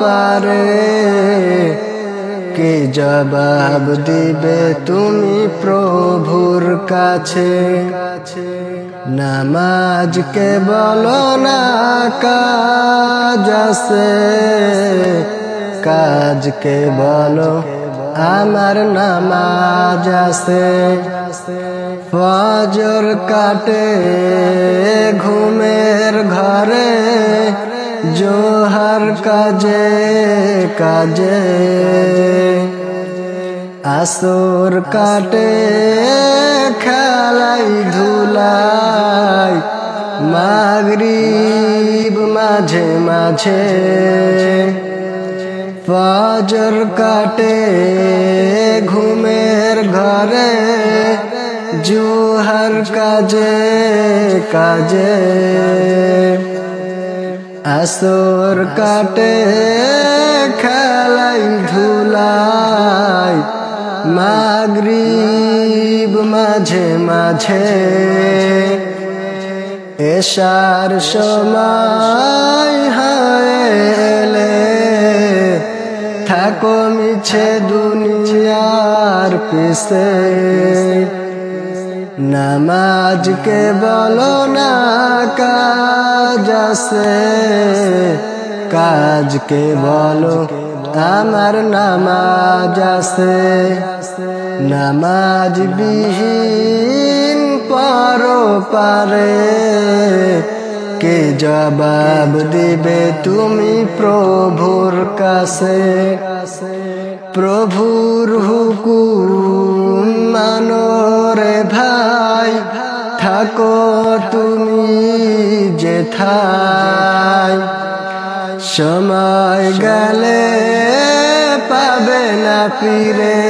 পারে কে জবাব দিবে তুমি প্রভুর কাছে? নামাজকে বলো না কাজ আছে। কাজকে বলো আমার নামাজ আছে। ফজর কাটে ঘুমের ঘরে। জোহার কাজে কাজে। আসর কাটে, খেলাই ধুলাই। মাগরিব মাঝে মাঝে। ফজর কাটে, ঘুমের ঘরে। জুহার কাজে কাজে। আসর কাটে খেলাই ধুলাই। মাগরিব মাঝে মাঝে এশার সময় হায়লে। থাকো মিছে দুনিয়ার পিছে। নামাজকে বলো না কাজ আছে? কাজকে বলো? আমার নামাজ আছে। নামাজ বিহীন পারো পারে। কে জবাব দিবে তুমি প্রভুর কাছে? প্রভুর হুকুম ভাই থাকো তুমি যেথায়। সময় গেলে পাবে না ফিরে।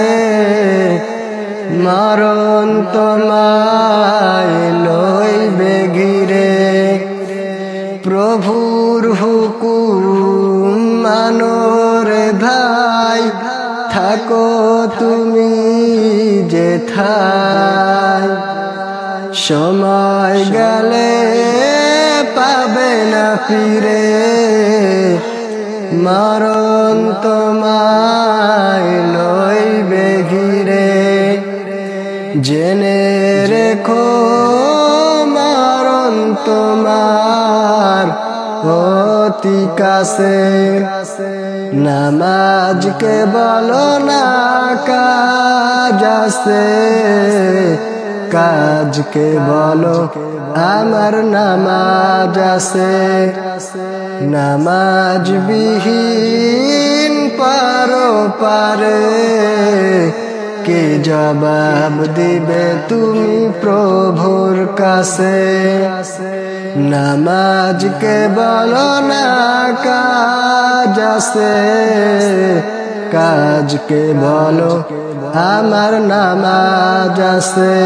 মরণ তোমায় লইবে ঘিরে প্রভুর হুকুম মানরে ভাই, থাকো তুমি যেথায়। সময় গেলে পাবে না ফিরে। মরণ তোমায় লইবে ঘিরে। জেনে রেখো, মরণ তোমার অতি কাছে। নামাজকে বলো না কাজ আছে। কাজকে বলো? আমার নামাজ আছে। নামাজ বিহীন পারো পারে কে জবাব দিবে তুমি প্রভুর কাছে? নামাজকে বলো না কাজ আছে। কাজকে বলো আমার নামাজ আছে।